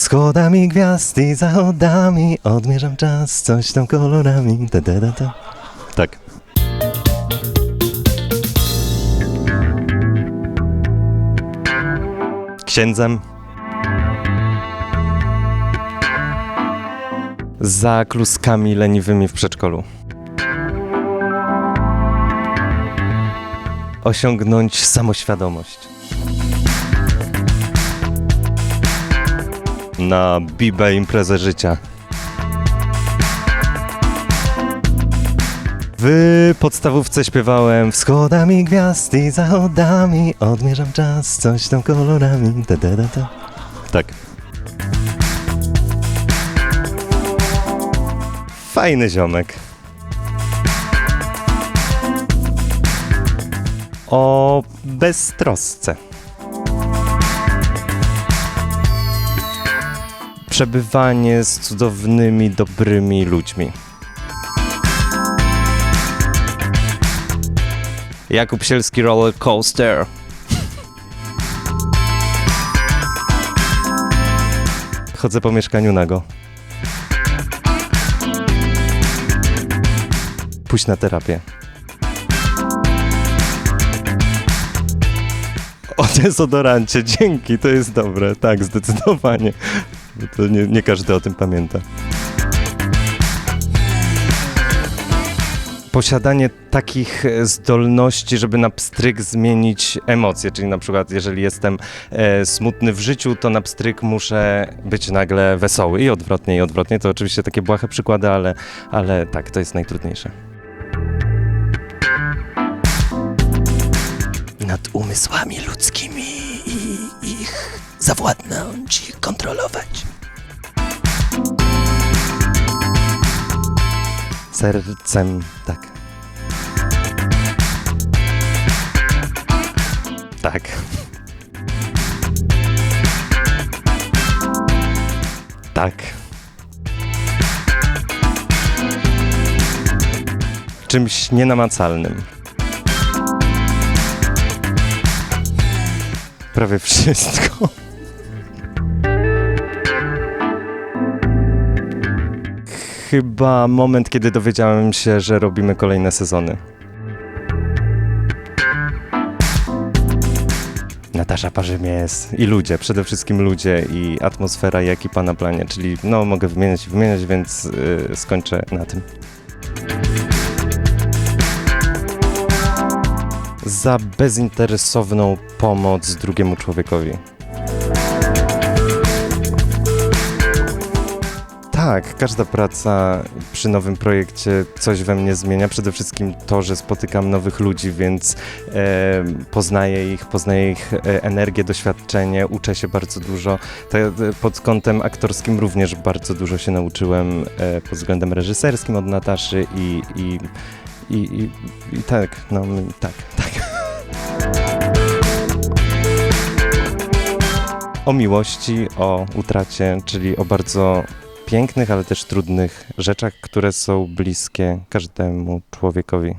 Wschodami gwiazd i zachodami odmierzam czas, coś tam kolorami. Da, da, da, da. Tak. Księdzem. Za kluskami leniwymi w przedszkolu. Osiągnąć samoświadomość. Na Bibę imprezę życia. W podstawówce śpiewałem Wschodami gwiazd i zachodami Odmierzam czas, coś tam kolorami da, da, da, da. Tak. Fajny ziomek. O beztrosce. Przebywanie z cudownymi, dobrymi ludźmi. Jakub Sielski Roller Coaster. Chodzę po mieszkaniu nago. Pójść na terapię. O dezodorancie, dzięki, to jest dobre, tak, zdecydowanie. To nie, nie każdy o tym pamięta. Posiadanie takich zdolności, żeby na pstryk zmienić emocje, czyli na przykład jeżeli jestem e, smutny w życiu, to na pstryk muszę być nagle wesoły i odwrotnie, i odwrotnie. To oczywiście takie błahe przykłady, ale, ale tak, to jest najtrudniejsze. Nad umysłami ludzkimi zawładnąć, ich kontrolować. Sercem, tak. Tak. Tak. Czymś nienamacalnym. Prawie wszystko. Chyba moment, kiedy dowiedziałem się, że robimy kolejne sezony. Natasza Parzymies i ludzie, przede wszystkim ludzie i atmosfera i ekipa na planie, czyli no mogę wymieniać i wymieniać, więc yy, skończę na tym. Za bezinteresowną pomoc drugiemu człowiekowi. Tak, każda praca przy nowym projekcie coś we mnie zmienia. Przede wszystkim to, że spotykam nowych ludzi, więc e, poznaję ich, poznaję ich e, energię, doświadczenie, uczę się bardzo dużo. Te, e, pod kątem aktorskim również bardzo dużo się nauczyłem e, pod względem reżyserskim od Nataszy i, i, i, i, i tak, no tak, tak. O miłości, o utracie, czyli o bardzo pięknych, ale też trudnych rzeczach, które są bliskie każdemu człowiekowi.